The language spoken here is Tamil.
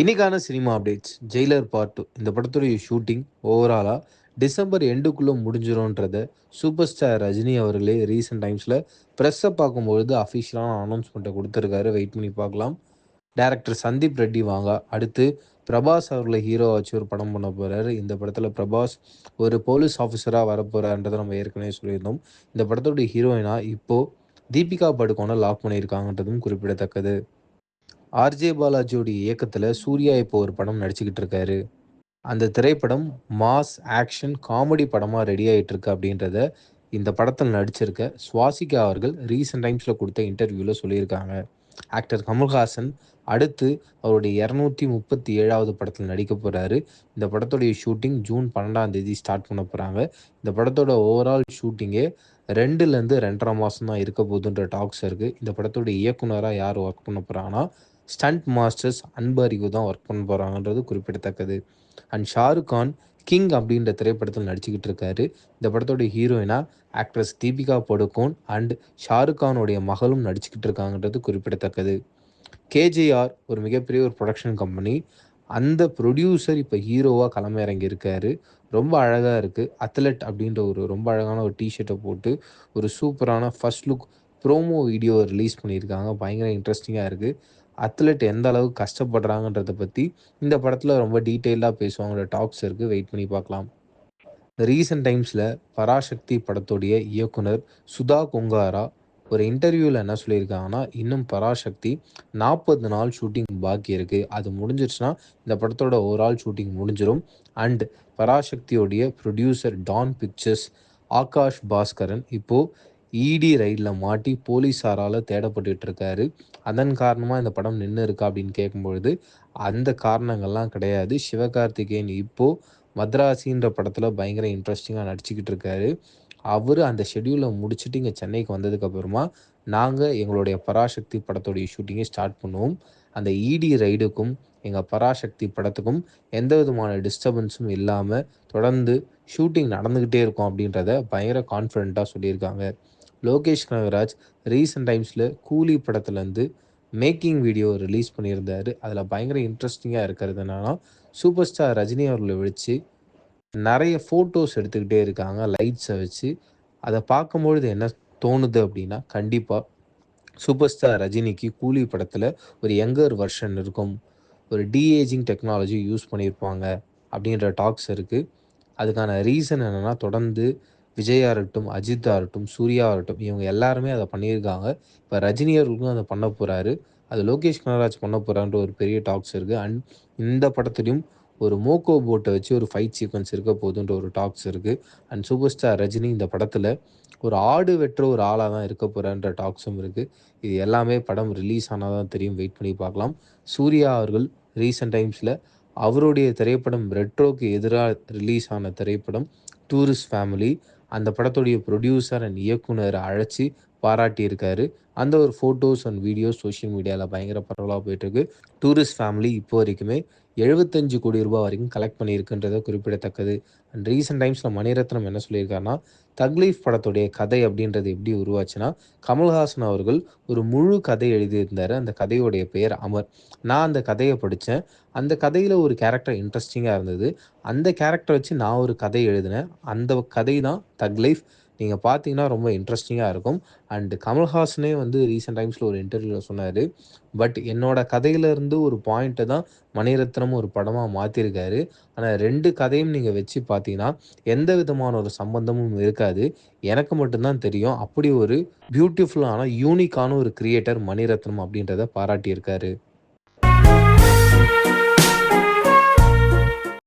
இன்னைக்கான cinema updates Jailer part two இந்த படத்துடைய ஷூட்டிங் ஓவராலாக டிசம்பர் எண்டுக்குள்ளே முடிஞ்சிரும்ன்றத சூப்பர் ஸ்டார் ரஜினி அவர்களே ரீசெண்ட் டைம்ஸில் ப்ரெஸ்ஸை பார்க்கும்பொழுது அஃபிஷியலான அனௌன்ஸ்மெண்ட்டை கொடுத்துருக்காரு. வெயிட் பண்ணி பார்க்கலாம். டேரக்டர் சந்தீப் ரெட்டி வாங்க. அடுத்து பிரபாஸ் அவர்களை ஹீரோ வச்சு ஒரு படம் பண்ண போகிறாரு இந்த படத்தில் பிரபாஸ் ஒரு போலீஸ் ஆஃபீஸராக வரப்போகிறான்றதை நம்ம ஏற்கனவே சொல்லியிருந்தோம். இந்த படத்தோடைய ஹீரோயினாக இப்போது தீபிகா படுகோனை லாக் பண்ணியிருக்காங்கன்றதும் குறிப்பிடத்தக்கது. ஆர்ஜே பாலாஜியோடைய இயக்கத்தில் சூர்யா இப்போ ஒரு படம் நடிச்சுக்கிட்டு இருக்காரு. அந்த திரைப்படம் மாஸ் ஆக்ஷன் காமெடி படமாக ரெடி ஆகிட்டு இருக்கு அப்படின்றத இந்த படத்தில் நடிச்சிருக்க சுவாசிகா அவர்கள் ரீசெண்ட் டைம்ஸில் கொடுத்த இன்டர்வியூவில் சொல்லியிருக்காங்க. ஆக்டர் கமல்ஹாசன் அடுத்து அவருடைய இரநூத்தி முப்பத்தி ஏழாவது படத்தில் நடிக்க போகிறாரு இந்த படத்துடைய ஷூட்டிங் ஜூன் பன்னெண்டாம் தேதி ஸ்டார்ட் பண்ண போகிறாங்க இந்த படத்தோட ஓவரால் ஷூட்டிங்கே ரெண்டுலேருந்து ரெண்டரை மாதம் தான் இருக்க போகுதுன்ற டாக்ஸ் இருக்குது இந்த படத்துடைய இயக்குனராக யார் ஒர்க் பண்ண போகிறாங்கன்னா ஸ்டண்ட் மாஸ்டர்ஸ் அன்பறிவு தான் ஒர்க் பண்ண போகிறாங்கன்றது குறிப்பிடத்தக்கது. அண்ட் ஷாருக் கான் கிங் அப்படின்ற திரைப்படத்தில் நடிச்சுக்கிட்டு இருக்காரு. இந்த படத்தோடைய ஹீரோயினா ஆக்ட்ரஸ் தீபிகா படுகோன் அண்ட் ஷாருக் கானுடைய மகளும் நடிச்சுக்கிட்டு இருக்காங்கன்றது குறிப்பிடத்தக்கது. கேஜேஆர் ஒரு மிகப்பெரிய ஒரு ப்ரொடக்ஷன் கம்பெனி அந்த ப்ரொடியூசர் இப்போ ஹீரோவாக களமிறங்கி இருக்காரு. ரொம்ப அழகாக இருக்குது அத்லெட் அப்படின்ற ஒரு ரொம்ப அழகான ஒரு டிஷர்ட்டை போட்டு ஒரு சூப்பரான first look promo video release பண்ணியிருக்காங்க. பயங்கர இன்ட்ரெஸ்டிங்காக இருக்குது அத்லெட் எந்த அளவுக்கு கஷ்டப்படுறாங்கன்றத பற்றி இந்த படத்தில் ரொம்ப டீட்டெயிலாக பேசுவாங்களோட டாக்ஸ் இருக்குது வெயிட் பண்ணி பார்க்கலாம். ரீசெண்ட் டைம்ஸில் பராசக்தி படத்துடைய இயக்குனர் சுதா கொங்காரா ஒரு இன்டர்வியூவில் என்ன சொல்லியிருக்காங்கன்னா இன்னும் பராசக்தி நாற்பது நாள் ஷூட்டிங் பாக்கி இருக்குது அது முடிஞ்சிருச்சுன்னா இந்த படத்தோட ஓவரால் ஷூட்டிங் முடிஞ்சிடும் and பராசக்தியோடைய producer Dawn Pictures Aakash Baskaran இப்போது இடி ரைடில் மாட்டி போலீஸாரால் தேடப்பட்டுட்டு இருக்காரு அதன் காரணமாக இந்த படம் நின்று இருக்கா அப்படின்னு கேட்கும்பொழுது அந்த காரணங்கள்லாம் கிடையாது. சிவகார்த்திகேயன் இப்போது மத்ராசின்ற படத்தில் பயங்கர இன்ட்ரெஸ்டிங்காக நடிச்சுக்கிட்டு இருக்காரு அவர் அந்த ஷெடியூலை முடிச்சுட்டு இங்கே சென்னைக்கு வந்ததுக்கப்புறமா நாங்கள் எங்களுடைய பராசக்தி படத்துடைய ஷூட்டிங்கை ஸ்டார்ட் பண்ணுவோம். அந்த இடி ரைடுக்கும் எங்கள் பராசக்தி படத்துக்கும் எந்த விதமான டிஸ்டர்பன்ஸும் இல்லாமல் தொடர்ந்து ஷூட்டிங் நடந்துக்கிட்டே இருக்கும் அப்படின்றத பயங்கர கான்ஃபிடெண்ட்டாக சொல்லியிருக்காங்க. லோகேஷ் கனகராஜ் ரீசெண்ட் டைம்ஸில் கூலி படத்துலேருந்து மேக்கிங் வீடியோ ரிலீஸ் பண்ணியிருந்தார். அதில் பயங்கர இன்ட்ரெஸ்டிங்காக இருக்கிறது என்னன்னா சூப்பர் ஸ்டார் ரஜினி அவர்களை வச்சு நிறைய ஃபோட்டோஸ் எடுத்துக்கிட்டே இருக்காங்க லைட்ஸை வச்சு. அதை பார்க்கும்பொழுது என்ன தோணுது அப்படின்னா கண்டிப்பாக சூப்பர் ஸ்டார் ரஜினிக்கு கூலி படத்தில் ஒரு யங்கர் வெர்ஷன் இருக்கும். ஒரு டிஏஜிங் டெக்னாலஜி யூஸ் பண்ணியிருப்பாங்க அப்படின்ற டாக்ஸ் இருக்குது அதுக்கான ரீசன் என்னென்னா தொடர்ந்து விஜயா இருக்கட்டும் அஜித்தா இருக்கட்டும் சூர்யா இருக்கட்டும் இவங்க எல்லாருமே அதை பண்ணியிருக்காங்க. இப்போ ரஜினி அவர்களுக்கும் அதை பண்ண போகிறாரு அது லோகேஷ் கனராஜ் பண்ண போகிறான்ற ஒரு பெரிய டாக்ஸ் இருக்குது அண்ட் இந்த படத்துலையும் ஒரு மோக்கோ போட்டை வச்சு ஒரு ஃபைட் சீக்வன்ஸ் இருக்க போதுன்ற ஒரு டாக்ஸ் இருக்குது அண்ட் சூப்பர் ஸ்டார் ரஜினி இந்த படத்தில் ஒரு ஆடு வெட்டுற ஒரு ஆளாக தான் இருக்க போகிறான்ற டாக்ஸும் இருக்குது இது எல்லாமே படம் ரிலீஸ் ஆனால் தான் தெரியும். வெயிட் பண்ணி பார்க்கலாம். சூர்யா அவர்கள் ரீசெண்ட் டைம்ஸில் அவருடைய திரைப்படம் ரெட்ரோக்கு எதிராக ரிலீஸ் ஆன திரைப்படம் டூரிஸ்ட் ஃபேமிலி அந்த படத்துடைய ப்ரொடியூசர் அண்ட் இயக்குனர் அழைச்சி பாராட்டியிருக்காரு. அந்த ஒரு ஃபோட்டோஸ் அண்ட் வீடியோஸ் சோஷியல் மீடியாவில் பயங்கர பரவலாக போயிட்டுருக்கு. டூரிஸ்ட் ஃபேமிலி இப்போ வரைக்குமே எழுபத்தஞ்சு கோடி ரூபாய் வரைக்கும் கலெக்ட் பண்ணியிருக்குன்றத குறிப்பிடத்தக்கது. அண்ட் ரீசெண்ட் டைம்ஸில் மணிரத்னம் என்ன சொல்லியிருக்காருன்னா தக்லீஃப் படத்துடைய கதை அப்படின்றது எப்படி உருவாச்சுன்னா கமல்ஹாசன் அவர்கள் ஒரு முழு கதை எழுதியிருந்தார். அந்த கதையுடைய பெயர் அமர். நான் அந்த கதையை படித்தேன் அந்த கதையில் ஒரு கேரக்டர் இன்ட்ரெஸ்டிங்காக இருந்தது. அந்த கேரக்டர் வச்சு நான் ஒரு கதை எழுதினேன். அந்த கதை தான் தக்லீஃப் நீங்கள் பார்த்தீங்கன்னா ரொம்ப இன்ட்ரெஸ்டிங்காக இருக்கும். அண்டு கமல்ஹாசனே வந்து ரீசெண்ட் டைம்ஸில் ஒரு இன்டர்வியூவில் சொன்னார். பட் என்னோட கதையிலேருந்து ஒரு பாயிண்ட்டை தான் மணிரத்னம் ஒரு படமாக மாற்றிருக்காரு ஆனால் ரெண்டு கதையும் நீங்கள் வச்சு பார்த்தீங்கன்னா எந்த விதமான ஒரு சம்பந்தமும் இருக்காது. எனக்கு மட்டும்தான் தெரியும். அப்படி ஒரு பியூட்டிஃபுல்லான யூனிக்கான ஒரு கிரியேட்டர் மணிரத்னம் அப்படின்றத பாராட்டியிருக்காரு.